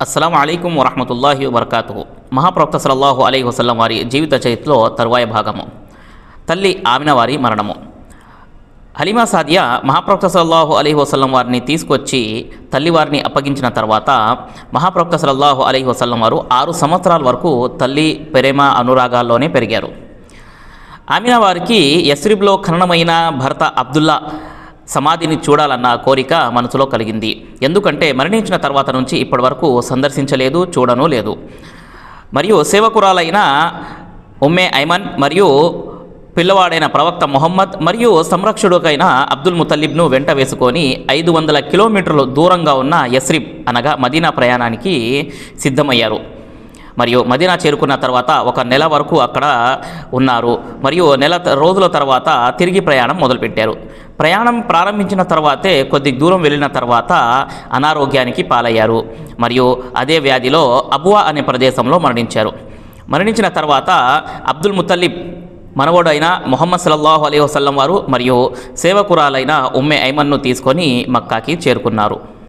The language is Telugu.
అస్సలం అయికం వరహమతుల్లాహి వబర్కాతు మహాప్రవక్త సలల్లాహు అలీ వసల్లం వారి జీవిత చరిత్రలో తరువాయ భాగము. తల్లి ఆమిన వారి మరణము. హలీమా సాదియా మహాప్రవక్త సలల్లాహు అలీ వసల్లం వారిని తీసుకొచ్చి తల్లి వారిని అప్పగించిన తర్వాత మహాప్రవక్త సలల్లాహు అలీ వసల్లం వారు ఆరు సంవత్సరాల వరకు తల్లి ప్రేమ అనురాగాల్లోనే పెరిగారు. ఆమినా వారికి యస్రిబ్లో ఖననమైన భర్త అబ్దుల్లా సమాధిని చూడాలన్న కోరిక మనసులో కలిగింది. ఎందుకంటే మరణించిన తర్వాత నుంచి ఇప్పటి వరకు సందర్శించలేదు చూడను లేదు. మరియు సేవకురాలైన ఉమ్మే ఐమన్ మరియు పిల్లవాడైన ప్రవక్త మొహమ్మద్ మరియు సంరక్షకుడైన అబ్దుల్ ముతల్లిబ్ను వెంట వేసుకొని ఐదు వందల కిలోమీటర్లు దూరంగా ఉన్న యస్రిబ్ అనగా మదీనా ప్రయాణానికి సిద్ధమయ్యారు. మరియు మదీనా చేరుకున్న తర్వాత ఒక నెల వరకు అక్కడ ఉన్నారు. మరియు నెల రోజుల తర్వాత తిరిగి ప్రయాణం మొదలుపెట్టారు. ప్రయాణం ప్రారంభించిన తర్వాతే కొద్ది దూరం వెళ్ళిన తర్వాత అనారోగ్యానికి పాలయ్యారు. మరియు అదే వ్యాధిలో అబువా అనే ప్రదేశంలో మరణించారు. మరణించిన తర్వాత అబ్దుల్ ముతల్లిబ్ మనవడైన మొహమ్మద్ సల్లల్లాహు అలీ వసల్లం వారు మరియు సేవకురాలైన ఉమ్మె ఐమన్ను తీసుకొని మక్కాకి చేరుకున్నారు.